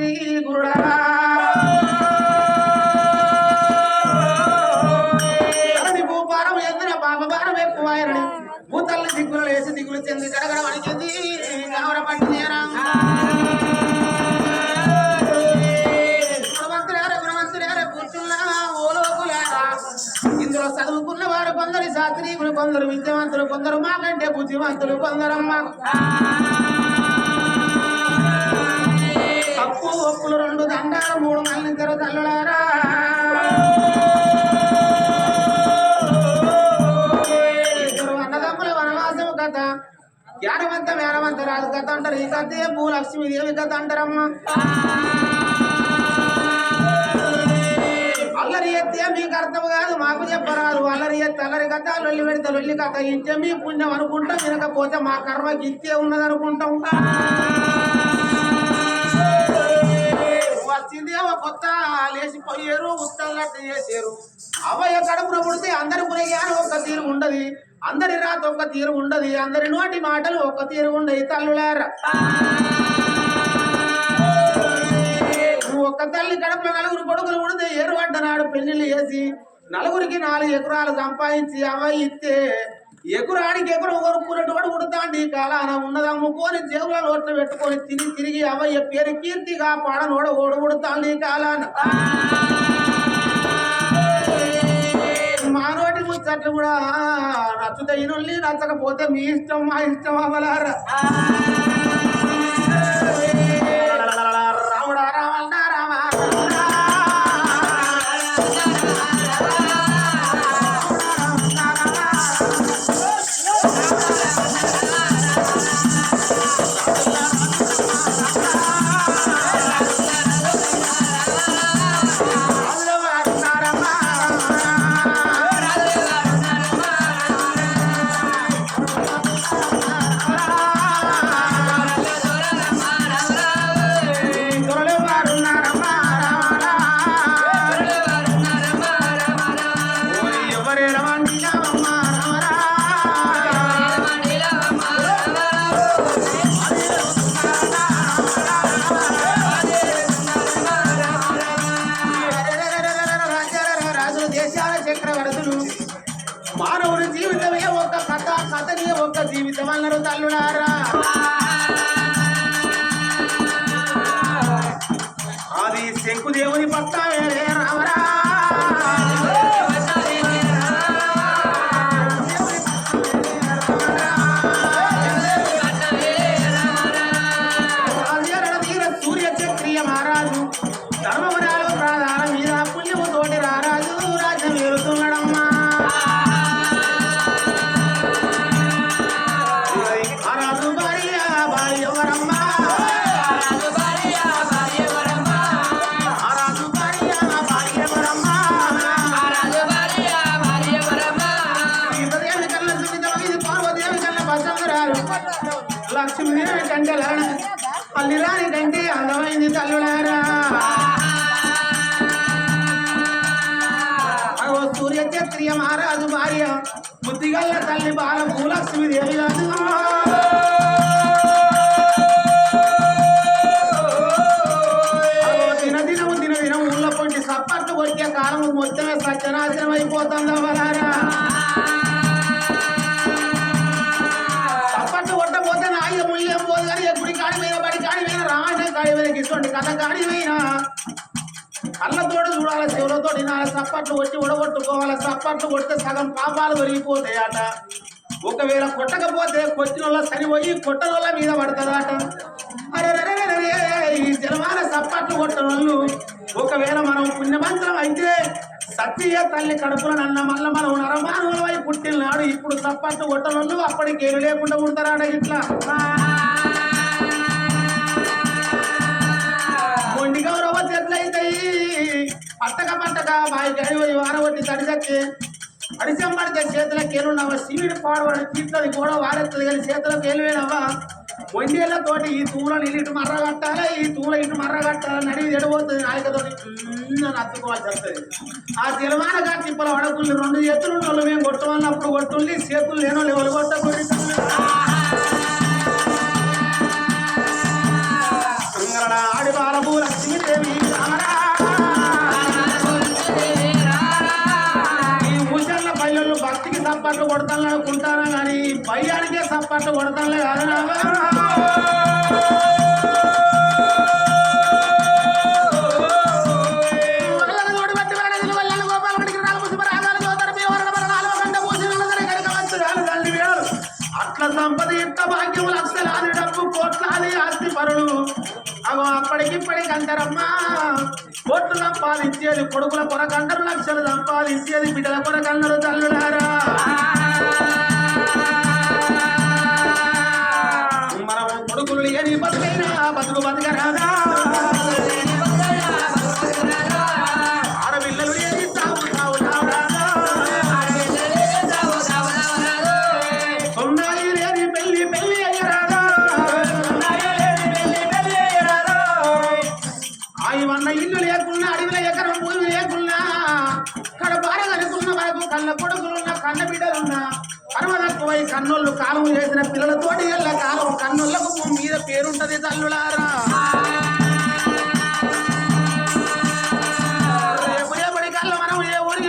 శ్రీ గురుడా భూపారం ఎదుర పాపభారం ఎక్కువాయనని భూతల్ని దిగులు వేసి దిగులు చెంది గడగడ వణికింది కనవర పట్టినేరా ఇందులో చదువుకున్న వారు కొందరు శాస్త్రీయులు కొందరు విద్యావంతులు కొందరు మాకంటే బుద్ధివంతులు కొందరమ్మా పూలు రెండు దండాలు మూడు మళ్ళిద్దరు తల్లులారా. అన్నదమ్ముల వనవాసము కథ. జ్ఞానవంత మేనవంత రాజు కథ అంటారు. ఈ కథ భూలక్ష్మీదేవి కథ అంటారమ్మా? అల్లరి ఎత్తే మీకు అర్థం కాదు మాకు చెప్పరాదు. అల్లరి ఎత్తే అల్లరి కథ లొల్లి పెడితే లొల్లి కథ. ఇంటే మీ పుణ్యం అనుకుంటాం వినకపోతే మా కర్మకి ఇచ్చే ఉన్నది అనుకుంటాం. వచ్చిందేమో కొత్త లేచిపోయారు ఉత్తల్లట్టు చేశారు అవయ్య కడుపున పుడితే అందరి పురగాను ఒక్క తీరు ఉండదు. అందరి రాత ఒక్క తీరు ఉండదు. అందరి నోటి మాటలు ఒక్క తీరు ఉండవు తల్లులారా. నువ్వు ఒక్క తల్లి కడుపులో నలుగురు కొడుకులు ఉడితే ఏరు నాడు పెళ్ళిళ్ళు చేసి నలుగురికి నాలుగు ఎకరాలు సంపాదించి అవ ఇస్తే ఎగురానికి ఎగురు కొనుక్కున్నట్టు కూడా ఉడతాండి. కాలాన ఉన్నది అమ్ముకొని జేబుల నోట్లు పెట్టుకొని తిరిగి తిరిగి అవయ్య పేరు కీర్తిగా పాడనోడ ఓడ ఉడతాండి కాలాన. మానోటి ముచ్చట్లు కూడా నచ్చుతాయి నచ్చకపోతే మీ ఇష్టం మా ఇష్టం అవలారా. బసవరాలు లక్ష్మీ కంటే పల్లిరాని కంటే అందమైంది తల్లులారా. అగో సూర్య క్షత్రియ మహారాజు భార్య బుద్ధిగల్ల తల్లి బాల భూలక్ష్మి దేవి అగో దిన ఊళ్ళ పొంటి సప్పట్లు కొట్టే కాలము మొత్తమే సత్యనాశనం అయిపోతుంది అవలారా కాడి కథ కాడి కళ్ళతోడు చూడాలి చెవులతో వినాలి సప్పట్లు కొట్టి ఉడగొట్టుకోవాలి సప్పట్లు కొడితే సగం పాపాలు దొరికిపోతాయట ఒకవేళ కొట్టకపోతే కొట్టిన వాళ్ళ సరిపోయి కొట్టని వాళ్ళ మీద పడుతుందట అరెరెరెరెరే, ఈ జలమాల సప్పట్లు కొట్టని వాళ్ళు ఒకవేళ మనం పుణ్యమంత్రం అయితే సత్య తల్లి కడుపులో నన్న మళ్ళీ మనం నరమానవుల పుట్టిన పుట్టినాడు ఇప్పుడు సప్పట్లు కొట్టని వాళ్ళు అప్పటికి ఏమి లేకుండా ఉంటారాడ ఇట్లా. మొండి గౌరవ చెట్లయితాయి పట్టక పట్టక బాయి గడిపోయి వారగొట్టి వారబట్టి తడిచచ్చి అడిసం పడితే చేతులకు ఏలున్నావా శివుడు పాడవాడు తీర్థది కూడా వారెత్తది కానీ చేతులకు ఏలువేనవా వండేళ్ళతోటి ఈ తూలను ఇటు మర్ర కట్టాలి ఈ తూల ఇటు మర్ర కట్టాలి నడివి ఎడబోతుంది నాయకతోటి అత్తుకోవాలి చెప్తుంది వస్తుంది ఆ తెలమాన తిప్పల వడకుల్ని రెండు చేతులు ఉన్నోళ్ళు మేము కొట్టమన్నప్పుడు కొట్టుండి చేతులు లేనో ఎవరు కొట్టకూడదు? ఆడి బాలపూల భక్తికి సప్పట్లు కొడతాను అనుకుంటాను కానీ పయ్యానికే సప్పట్లు కొడతానులే కాదు అట్ల సంపద ఇంత భాగ్యం లక్షలాది డబ్బు కోట్లాది ఆస్తి పరుడు. అగో అప్పటికిప్పటికి అంటారమ్మా. కోట్లు సంపాదించేది కొడుకుల కొరకందరు లక్షలు సంపాదించేది బిడ్డల కొరకందరు తల్లుడారా మనం కొడుకులు లేని బతుకైనా బతుకు బతకరాదా? కొడుకులున్న కన్న బిడ్డలున్న పరమ తక్కువై కన్నోళ్ళు కాలం చేసిన పిల్లలతోటి ఎల్ల కాలం కన్నోళ్ళకు మీద పేరుంటది తల్లులారా. రేపు రేపటి ఏ ఊరికి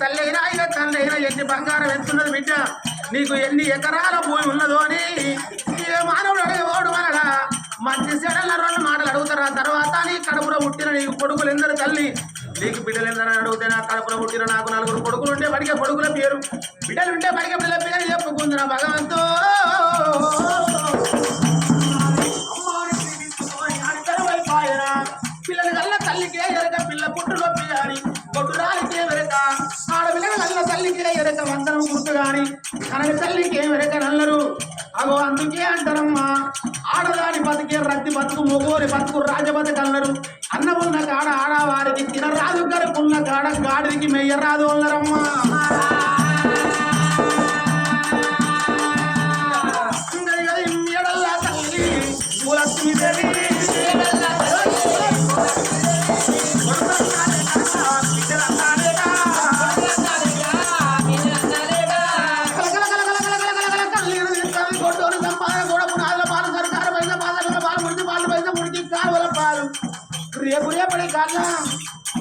తల్లి అయినా ఇక తల్లి అయినా ఎన్ని బంగారం ఎంతున్నది బిడ్డ నీకు ఎన్ని ఎకరాల భూమి ఉన్నదో అని ఏ మానవుడు మంచి చెడల రెండు మాటలు అడుగుతారు. ఆ తర్వాత నీ కడుపులో పుట్టిన నీకు కొడుకులు ఎందరు తల్లి. నీకు బిడ్డలు ఎందరని అడిగితే నా కడుపులో పుట్టిన నాకు నలుగురు కొడుకులు ఉంటే పడిగే కొడుకుల పేరు. బిడ్డలు ఉంటే పడిగే బిడ్డల పేరు చెప్పుకుందిన భగవంతో. అమ్మాని ప్రేమించుకొని కల్ల తల్లికే ఎరక పిల్ల పుట్టులో పిల్లని కొట్టురాలికే వెరక. ఆడపిల్లల కల్ల తల్లికే ఎరక వందనం గుర్తు గాని తనకి తల్లికే వెరక నల్లరు. అగో అందుకే అంటారమ్మా. ఆడదాని బతికే రద్ది బతుకు మొగోరి బతుకు రాజ బతుకు అన్నారు అన్నమున్న కాడ ఆడవారికి తినరాదు గరుకున్న కాడ గాడికి మెయ్యరాదు అన్నారమ్మా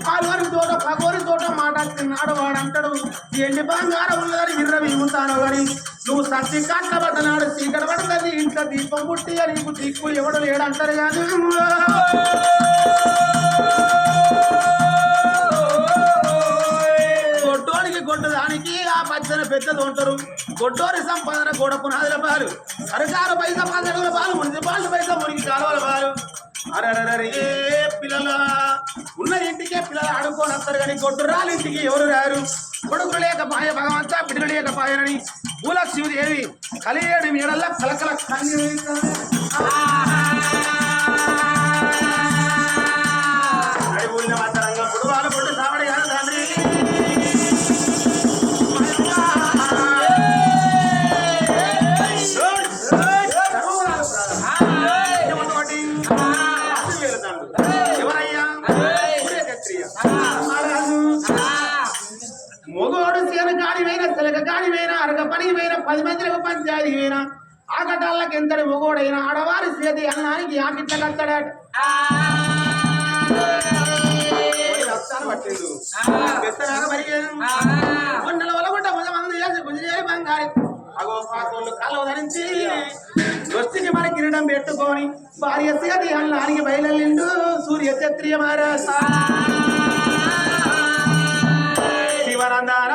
పాల్వారి తోట పగోరి తోట మాట్లాడుతున్నాడు వాడు ఎన్ని ఎండి బంగారం ఉన్నదని విర్ర ఉంటాను కానీ నువ్వు సత్తి కట్టబడ్డనాడు చీకటి పడుతుంది ఇంట్లో దీపం పుట్టి నీకు దిక్కు ఎవడు లేడంటారు కానీ గొడ్డోనికి గొడ్డదానికి ఆ పచ్చని పెద్దది ఉంటారు గొడ్డోరి సంపాదన గోడ పునాదుల పాలు. సరకారు పైసా పదడుగుల పాలు మున్సిపాలిటీ పైసా మురికి కాలువల పాలు. అరే పిల్లల ఉన్న ఇంటికే పిల్లలు ఆడుకొని వస్తారు కానీ గొడ్డురాలు ఇంటికి ఎవరు రారు? కొడుకు లేకపాయ భగవంతా బిడ్డలు పూల శివుదేవి కలియేడు మీడల్ల కలకల కన్య పెత్తనాక కొండల వల్ల కూడా కొంచెం మంది బంగారు? అగో ధరించి దృష్టికి మన కిరీటం పెట్టుకొని భార్య అన్నానికి బయలుండు సూర్య క్షత్రియ మహారాజ. శివరందాన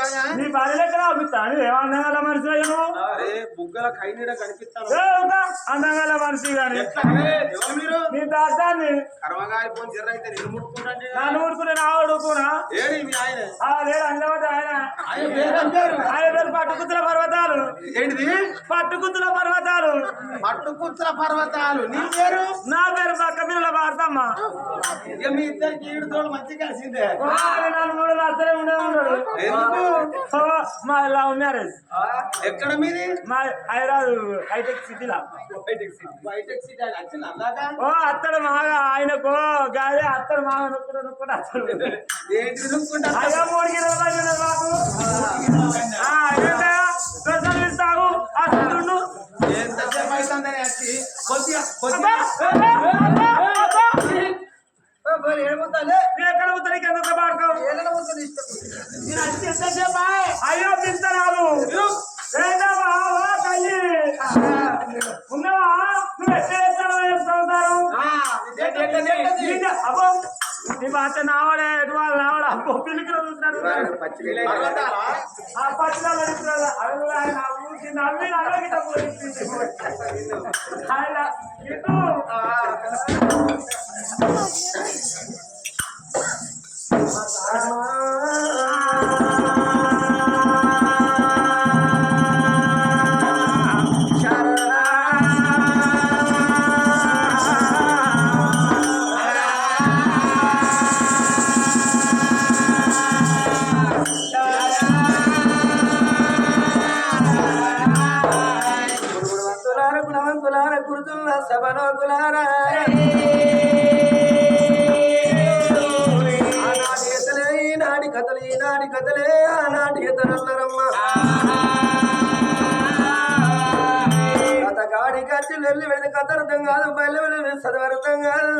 నా భార్య లెక్కన అవుతాను ఏమన్నా మనిషి బుగ్గల కైనీడ కనిపిస్తాను. అందంగా మనిషి గాని. మీరు? నీ దాస్తాన్ని నిన్ను ఊరుకునే నా ఏడి మీ ఆయన? పేరు పట్టుకుతుల పర్వతాలు. ఏంటిది? పట్టుకుతుల పర్వతాలు. పట్టుకుత్తుల పర్వతాలు. నీ పేరు? నా పేరు పక్క పిల్లల భారతమ్మ ఇక మీ ఇద్దరికి ఈడు తోడు మంచి కలిసిందే. నన్ను కూడా నచ్చలే ఉండే ఉన్నాడు ఎందుకు? మా లవ్ మ్యారేజ్ ఎక్కడ మీది? మా హైదరాబాద్ హైటెక్ సిటీలో. ఓ అత్తడు మాగా ఆయనకు గాదే అత్తడు మాగా నొక్కుడు నొక్కుడు అత్తడు. అయ్యా మూడు కిలో పడింది మాకు ఆ, ఏంటయ్యా? స్పెషల్ ఇస్తావు ఆ సుండు ఎంతసేపు అవుతుందని వచ్చి కొద్దిగా కొద్దిగా. ఎక్కడ ఉత్తరికి ఎంత పాడుకోవు అయ్యో తల్లి. ఉన్నావా? నువ్వు ఎక్కడ నీ బాధ నావడే ఎటు వాళ్ళు నావడ పిలికి పర్వతాలా? ఆ అడుగు ఆయన ఊరికి నవ్వి నవ్వగిట పోయింది ఆయన ఇటు. వెళ్ళి అర్థం కాదు బయలు చదవర్థం కాదు.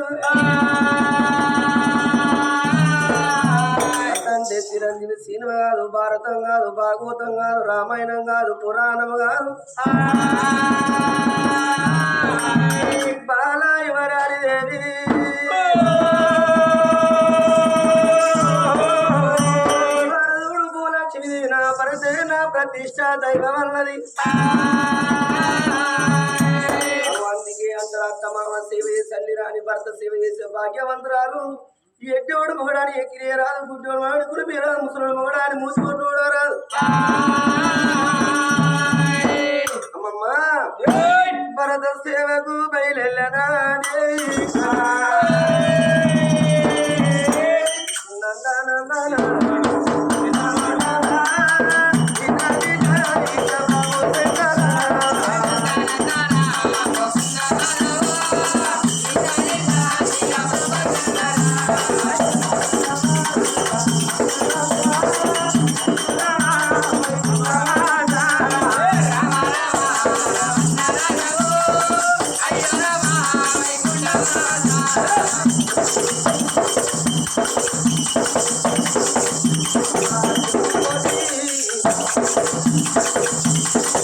అంటే చిరంజీవి సినిమా కాదు భారతం కాదు భాగవతం కాదు రామాయణం కాదు పురాణం కాదు. బాల యువరాలి దేవి నా పరదే నా ప్రతిష్ట దైవం అన్నది అత్తమామ సేవ చేసి అల్లి రాని భర్త సేవ చేసే భాగ్యవంతురాలు. ఈ ఎడ్డోడు మొగడాని ఎక్కిరే రాదు గుడ్డోడు మొగడు కురిపి రాదు ముసలోడు మొగడాని మూసుకొట్టుకోవడం రాదు అమ్మమ్మ భరత సేవకు బయలెల్లనా ఇప్పుడు すいません。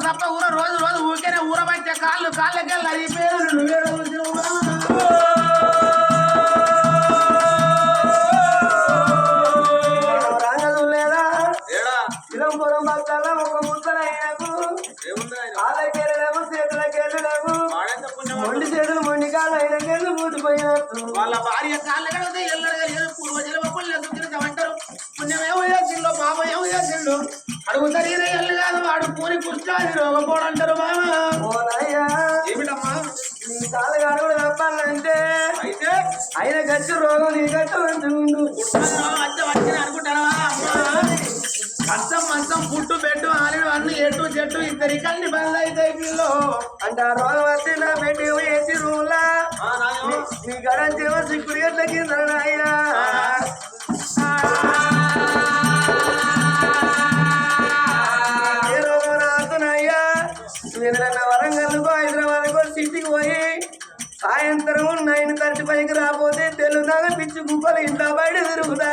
సప్ప కూర రోజు రోజు ఊరికేనే ఊర పట్టే కాళ్ళు కాళ్ళకెళ్ళి అది పేరు నువ్వే వాళ్ళ భార్య కాళ్ళు కడిగితే ఎల్లడగా లేదు. పూర్వజన్మ పుణ్యం తిరుగుతామంటారు పుణ్యమేమో చేసిండు పాపమేమో చేసిండు అడుగు పూరి కుష్టాది ఏమిటమ్మా? నీ కాళ్ళు కడుగుడు తప్పాలంటే అయితే? ఆయన గచ్చి రోగం నీ గట్టు వచ్చిన అనుకుంటారా? కంచం మంచం పుట్టు పెట్టు ఆలిడు అన్ని ఎటు చెట్టు ఇద్దరి బంద్ అవుతాయి పిల్లో అంటే ఆ రోగం వచ్చి నా పెట్టి వేసి రూలా నీ గడంచేమో సిక్కుడు గట్ల కింద సాయంత్రం నైన్ పైకి రాబోతే తెలుగు పిచ్చి గుబ్బలు ఇంట్లో బయట తిరుగుదా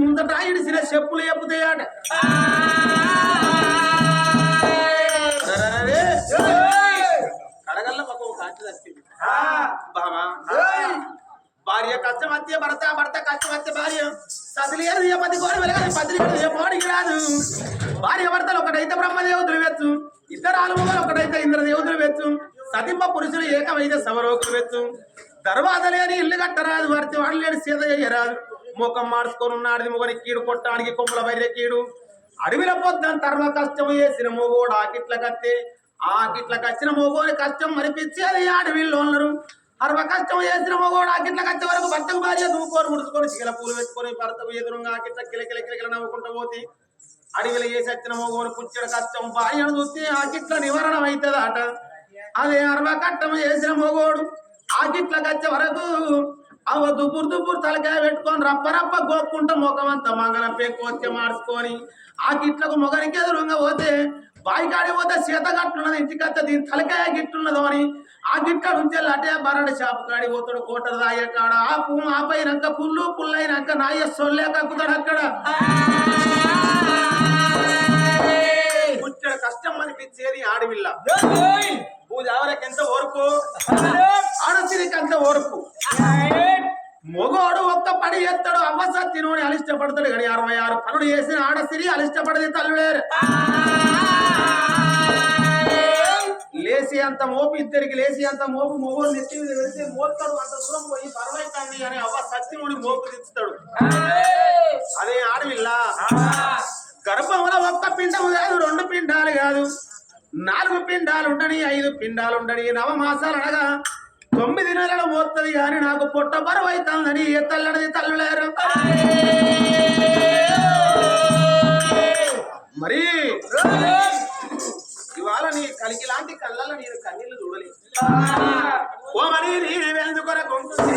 ముందట ఇడిసిన చెప్పులు అరెరెరె. కడగల్ల తప్పింది బామా భార్య కష్టమత్య భర్త భర్త కష్టమత్య భార్య. సదిలేరు ఏ పది కోరి వెలగని పది ఏ మోడికి రాదు. భార్య భర్తలు ఒకటైతే బ్రహ్మదేవతలు వెచ్చు ఇద్దరు ఆలుమలు ఒకటైతే ఇంద్రదేవతలు వెచ్చు సతింప పురుషులు ఏకమైతే సమరోకులు వెచ్చు తర్వాత లేని ఇల్లు కట్టరాదు వారి వాడు లేని సీత చేయరాదు. ముఖం మార్చుకొని ఉన్నాడు మొగని కీడు కొట్టడానికి కొమ్ముల బయట కీడు అడవిలో పొద్దున తర్వ కష్టం చేసిన మొగోడు ఆకిట్ల కత్తే ఆకిట్ల కచ్చిన మొగోని కష్టం మరిపించేది అడవిలో ఉన్నారు. అరవ కష్టం చేసిన ఆ ఆకిట్ల కచ్చే వరకు భర్తకు భార్య దూకోరు ముడుచుకొని చిగల పూలు పెట్టుకొని భర్తకు ఎదురుగా ఆకిట్ల కిలకిల కిలకిల నవ్వుకుంటూ పోతే అడవిలో చేసి వచ్చిన మొగోని పుచ్చడ కష్టం భార్యను చూస్తే ఆకిట్ల నివారణ అవుతుందట అదే అరవ కట్టం చేసిన మొగోడు ఆకిట్ల కచ్చే వరకు అవ దుపురు దుపురు తలకాయ పెట్టుకొని రప్ప రప్ప ముఖమంతా మంగళ పెక్కొచ్చి మార్చుకొని ఆ గిట్లకు మొగనికి ఎదురుగా పోతే బాయికాడి పోతే సీత కట్టున్నది ఇంటికత్తే దీని తలకాయ గిట్టున్నదో అని ఆ గిట్ల నుంచి అటే బరడ షాపు కాడి పోతాడు కోట దాయ కాడ ఆ పువ్వు ఆపైనాక పుల్లు పుల్లైనాక నాయ సొల్లే కక్కుతాడు అక్కడ కష్టం అనిపించేది ఆడవిల్ల. పూజ ఎవరికి ఎంత ఓర్పు? ఆడసిరికి అంత ఓర్పు? మొగోడు ఒక్క పని ఎత్తాడు అవ్వస తినోని అలిష్టపడతాడు కానీ అరవై ఆరు పనులు చేసిన ఆడసిరి అలిష్టపడది తల్లుడేరు లేచి అంత మోపు ఇద్దరికి లేచి అంత మోపు మొగోడు నెత్తి మీద పెడితే మోస్తాడు అంత దూరం పోయి పర్వైతాన్ని అని అవ్వ సత్యముడి మోపు తెచ్చుతాడు అదే ఆడవిల్ల. గర్భంలో ఒక్క పిండము కాదు రెండు పిండాలు కాదు. నాలుగు పిండాలు ఉండని ఐదు పిండాలు ఉండని నవమాసాలు అనగా తొమ్మిది నెలలు పోతుంది కానీ నాకు పొట్ట బరువు అవుతుందని ఏ తల్లడిది తల్లులేరు మరి ఇవాళ నీ కలికి లాంటి కళ్ళల్లో నేను కన్నీళ్ళు చూడలేదు. ఓ మరి నీ వెందుకొరకు ఉంటుంది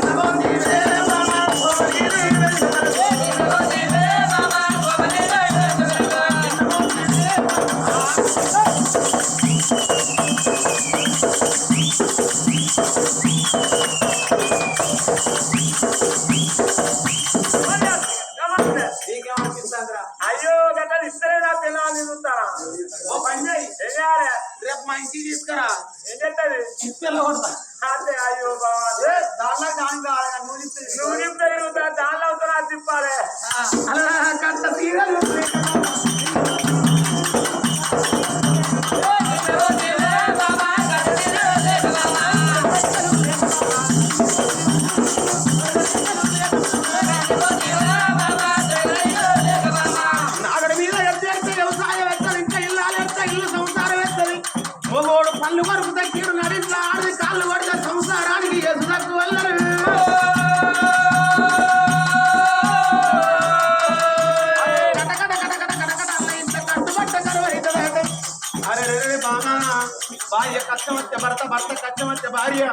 భర్త కష్టం వచ్చే భార్య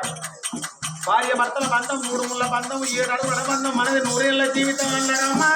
భార్య భర్తల బంధం మూడు ముళ్ళ బంధం ఏడు అడుగుల బంధం మనది నూరేళ్ళ జీవితం అన్నారమ్మా